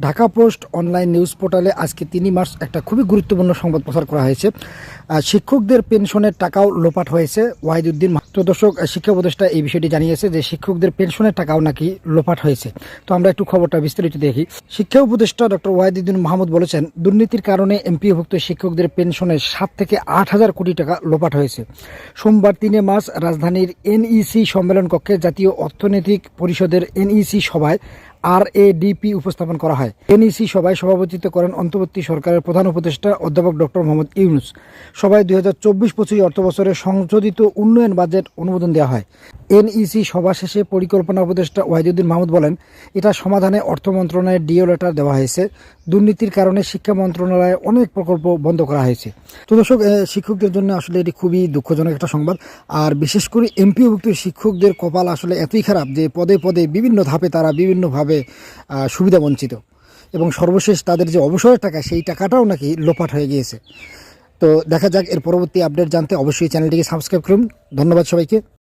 Dhaka post online news পোর্টালে আজকে তিনই March একটা খুবই গুরুত্বপূর্ণ সংবাদ প্রচার করা হয়েছে। শিক্ষকদের পেনশনের টাকাও লোপাট হয়েছে। ওয়াহিদুদ্দিন মাহ- তো দর্শক শিক্ষা উপদেষ্টা এই বিষয়টি জানিয়েছে যে শিক্ষকদের পেনশনের টাকাও নাকি লোপাট হয়েছে। তো আমরা একটু খবরটা বিস্তারিত দেখি। শিক্ষা উপদেষ্টা ডক্টর ওয়াহিদুদ্দিন মাহমুদ বলেছেন, দুর্নীতির কারণে এমপিভুক্ত শিক্ষকদের পেনশনের সাত থেকে আট হাজার কোটি টাকা লোপাট হয়েছে। সোমবার তিনে মার্চ রাজধানীর এনইসি সম্মেলন কক্ষে জাতীয় অর্থনৈতিক পরিষদের এনইসি সভায় আর উপস্থাপন করা হয়। এনইসি সভায় সভাপতিত্ব করেন অন্তর্বর্তী সরকারের প্রধান উপদেষ্টা অধ্যাপক ডক্টর মোহাম্মদ ইউনুস। সভায় দুই হাজার চব্বিশ পঁচিশ অর্থ বছরের সংশোধিত উন্নয়ন বাজেট অনুমোদন দেওয়া হয়। এনইসি সভা শেষে পরিকল্পনা উপদেষ্টা ওয়াহিদুদ্দিন মাহমুদ বলেন, এটা সমাধানে অর্থ মন্ত্রণালয়ের ডিও লেটার দেওয়া হয়েছে। দুর্নীতির কারণে শিক্ষা মন্ত্রণালয়ে অনেক প্রকল্প বন্ধ করা হয়েছে। তো দর্শক শিক্ষকদের জন্য আসলে এটি খুবই দুঃখজনক একটা সংবাদ। আর বিশেষ করে এমপিওভুক্ত শিক্ষকদের কপাল আসলে এতই খারাপ যে পদে পদে বিভিন্ন ধাপে তারা বিভিন্নভাবে সুবিধা বঞ্চিত। এবং সর্বশেষ তাদের যে অবসরের টাকা, সেই টাকাটাও নাকি লোপাট হয়ে গিয়েছে। তো দেখা যাক, এর পরবর্তী আপডেট জানতে অবশ্যই চ্যানেলটিকে সাবস্ক্রাইব করুন। ধন্যবাদ সবাইকে।